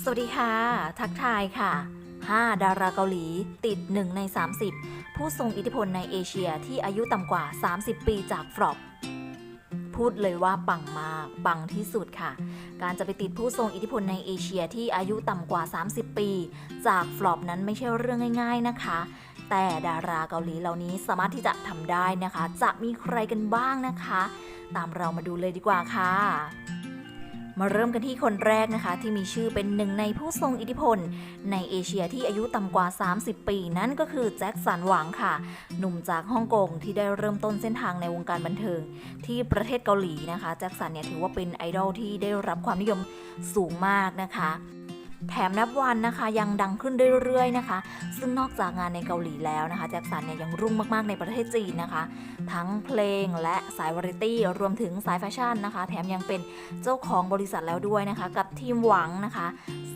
สวัสดีค่ะ ทักทายค่ะ 5 ดาราเกาหลีติด 1 ใน 30 ผู้ทรงอิทธิพลในเอเชียที่อายุต่ำกว่า 30 ปีจากฟลอปพูดเลยว่าปังมาก ปังที่สุดค่ะ การจะไปติดผู้ทรงอิทธิพลในเอเชียที่อายุต่ำกว่า 30 ปี จากฟลอปนั้นไม่ใช่เรื่องง่าย ๆนะคะ แต่ดาราเกาหลีเหล่านี้สามารถที่จะทำได้นะคะ จะมีใครกันบ้างนะคะ ตามเรามาดูเลยดีกว่าค่ะ มาเริ่มกันที่คนแรกนะคะที่มีชื่อเป็นหนึ่งในผู้ทรงอิทธิพล ในเอเชียที่อายุต่ำกว่า 30 ปีนั่นก็คือแจ็คสันหวังค่ะ หนุ่มจากฮ่องกงที่ได้เริ่มต้นเส้นทางในวงการบันเทิง ที่ประเทศเกาหลีนะคะ แจ็คสันเนี่ยถือว่าเป็นไอดอลที่ได้รับความนิยมสูงมากนะคะ แถมนับวันนะคะยังดังขึ้นเรื่อยๆนะคะ ซึ่งนอกจากงานในเกาหลีแล้วนะคะแจ็คสันเนี่ยยังรุ่งมากๆในประเทศจีนนะคะ ทั้งเพลงและสายวาไรตี้รวมถึงสายแฟชั่นนะคะ แถมยังเป็นเจ้าของบริษัทแล้วด้วยนะคะ กับทีมหวังนะคะ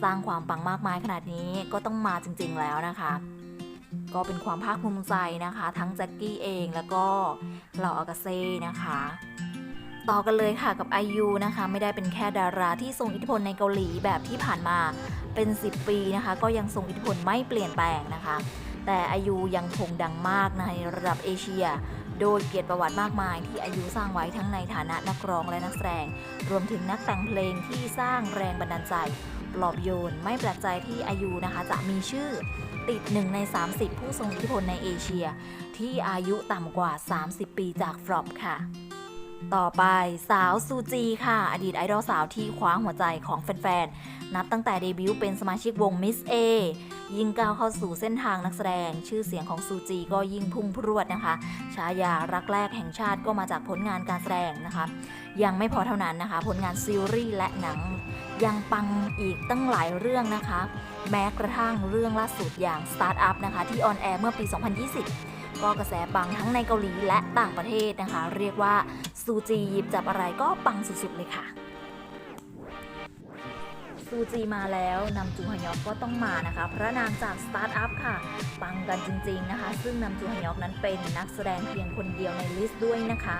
สร้างความปังมากมายขนาดนี้ก็ต้องมาจริงๆแล้วนะคะก็เป็นความภาคภูมิใจนะคะ ทั้งแจ็คกี้เองแล้วก็เหล่าอากาเซ่นะคะ ต่อกันเลยค่ะกับไอยูนะคะ ไม่ได้เป็นแค่ดาราที่ทรงอิทธิพลในเกาหลีแบบที่ผ่านมาเป็น 10 ปีนะคะ ก็ยังทรงอิทธิพลไม่เปลี่ยนแปลงนะคะ แต่อายุยังคงดังมากในระดับเอเชีย โดยเกียรติประวัติมากมายที่อายุสร้างไว้ทั้งในฐานะนักร้องและนักแสดง รวมถึงนักแต่งเพลงที่สร้างแรงบันดาลใจปลอบโยน ไม่แปลกใจที่อายุนะคะ จะมีชื่อติด 1 ใน 30 ผู้ทรงอิทธิพลในเอเชีย ที่อายุต่ำกว่า 30 ปีจากฟลอปค่ะ ต่อไปสาวซูจีค่ะ อดีตไอดอลสาวที่คว้าหัวใจของแฟนๆ นับตั้งแต่เดบิวต์เป็นสมาชิกวง Miss A ยิ่งก้าวเข้าสู่เส้นทางนักแสดง ชื่อเสียงของซูจีก็ยิ่งพุ่งพรวดนะคะ ฉายารักแรกแห่งชาติก็มาจากผลงานการแสดงนะคะ ยังไม่พอเท่านั้นนะคะ ผลงานซีรีส์และหนัง ยังปังอีกตั้งหลายเรื่องนะคะ แม้กระทั่งเรื่องล่าสุดอย่าง Start Up นะคะ ที่ออนแอร์เมื่อปี 2020 ก็กระแสปังทั้งในเกาหลีและต่างประเทศนะคะ เรียกว่า ซูจีหยิบจับอะไรก็ปังสุดๆเลยค่ะ ซูจีมาแล้วนำจูฮยอกก็ต้องมานะคะ พระนางจากสตาร์ทอัพค่ะ ปังกันจริงๆนะคะ ซึ่งนำจูฮยอกนั้นเป็นนักแสดงเพียงคนเดียวในลิสต์ด้วยนะคะ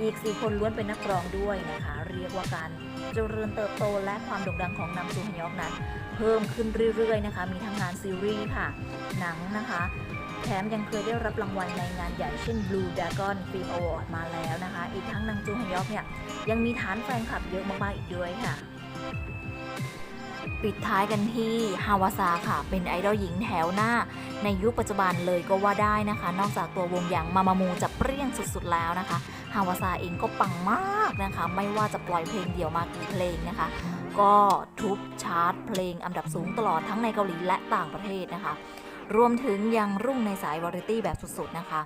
อีก 4 คนล้วนเป็นนักร้องด้วยนะคะ เรียกว่าการเจริญเติบโตและความโด่งดังของนำจูฮยอกนั้น เพิ่มขึ้นเรื่อยๆนะคะ มีทั้งงานซีรีส์ค่ะ หนังนะคะ แถมยังเคยได้รับรางวัลในงานใหญ่เช่น Blue Dragon Film Award มาแล้วนะคะ อีกทั้งนางจูฮยอกเนี่ยยังมีฐานแฟนคลับเยอะมากๆอีกด้วยค่ะ ปิดท้ายกันที่ฮาวาซาค่ะ เป็นไอดอลหญิงแถวหน้า ในยุคปัจจุบันเลยก็ว่าได้นะคะ นอกจากตัววงอย่างมามามูจะเปรี้ยงสุดๆแล้วนะคะฮาวาซาเองก็ปังมากนะคะ ไม่ว่าจะปล่อยเพลงเดี่ยวมากี่เพลงนะคะ ก็ทุบชาร์ตเพลงอันดับสูงตลอดทั้งในเกาหลีและต่างประเทศนะคะ รวมถึงยังรุ่งในสายวาไรตี้แบบสุดๆนะคะ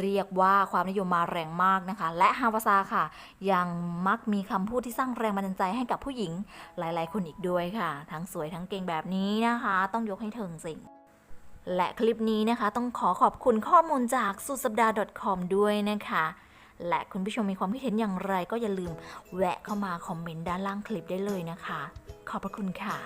เรียกว่าความนิยมมาแรงมากนะคะ และฮาวาซาค่ะ ยังมักมีคำพูดที่สร้างแรงบันดาลใจให้กับผู้หญิงหลายๆ คนอีกด้วยค่ะ ทั้งสวยทั้งเก่งแบบนี้นะคะ ต้องยกให้เธอจริงและคลิปนี้นะคะ ต้องขอขอบคุณข้อมูลจากสุดสัปดาห์ .com ด้วยนะคะ และคุณผู้ชมมีความคิดเห็นอย่างไรก็อย่าลืมแวะเข้ามาคอมเมนต์ด้านล่างคลิปได้เลยนะคะ ขอบพระคุณค่ะ